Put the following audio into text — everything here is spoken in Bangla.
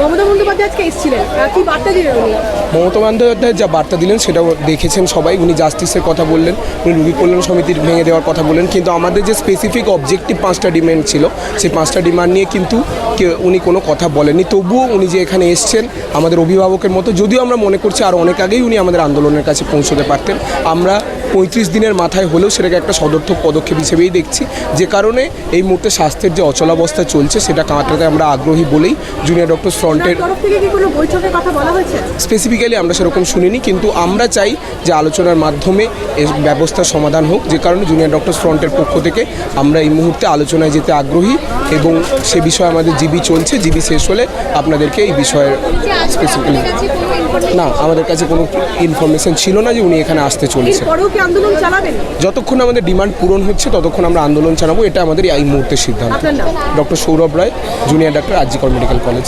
মমতা বন্দ্যোপাধ্যায় আজকে এসেছিলেন। কি বার্তা দিলেন উনি? মমতা বন্দ্যোপাধ্যায় যা বার্তা দিলেন সেটা দেখেছেন সবাই। উনি জাস্টিসের কথা বললেন, উনি রুগী কল্যাণ সমিতির ভেঙে দেওয়ার কথা বললেন। কিন্তু আমাদের যে স্পেসিফিক অবজেক্টিভ পাঁচটা ডিমান্ড ছিল, সেই পাঁচটা ডিমান্ড নিয়ে কিন্তু উনি কোনো কথা বলেননি। তবুও উনি যে এখানে এসছেন আমাদের অভিভাবকের মতো যদিও আমরা মনে করছি আর অনেক আগেই উনি আমাদের আন্দোলনের কাছে পৌঁছতে পারতেন। আমরা পঁয়ত্রিশ দিনের মাথায় হলেও সেটাকে একটা সদর্থক পদক্ষেপ হিসেবেই দেখছি। যে কারণে এই মুহূর্তে স্বাস্থ্যের যে অচলাবস্থা চলছে সেটা কাঁটাতে আমরা আগ্রহী বলেই জুনিয়র ডক্টর ফ্রন্টের স্পেসিফিক্যালি আমরা সেরকম শুনিনি কিন্তু আমরা চাই যে আলোচনার মাধ্যমে এর ব্যবস্থার সমাধান হোক। যে কারণে জুনিয়র ডক্টর ফ্রন্টের পক্ষ থেকে আমরা এই মুহূর্তে আলোচনায় যেতে আগ্রহী এবং সে বিষয়ে আমাদের জিবি চলছে জিবি শেষ হলে আপনাদেরকে এই বিষয়ের স্পেসিফিক্যালি না আমাদের কাছে কোনো ইনফরমেশন ছিল না যে উনি এখানে আসতে চলেছে। যতক্ষণ আমাদের ডিমান্ড পূরণ হচ্ছে ততক্ষণ আমরা আন্দোলন চালাবো এটা আমাদের এই মুহূর্তের সিদ্ধান্ত। Doctor Sourav Roy junior doctor RG Kar medical college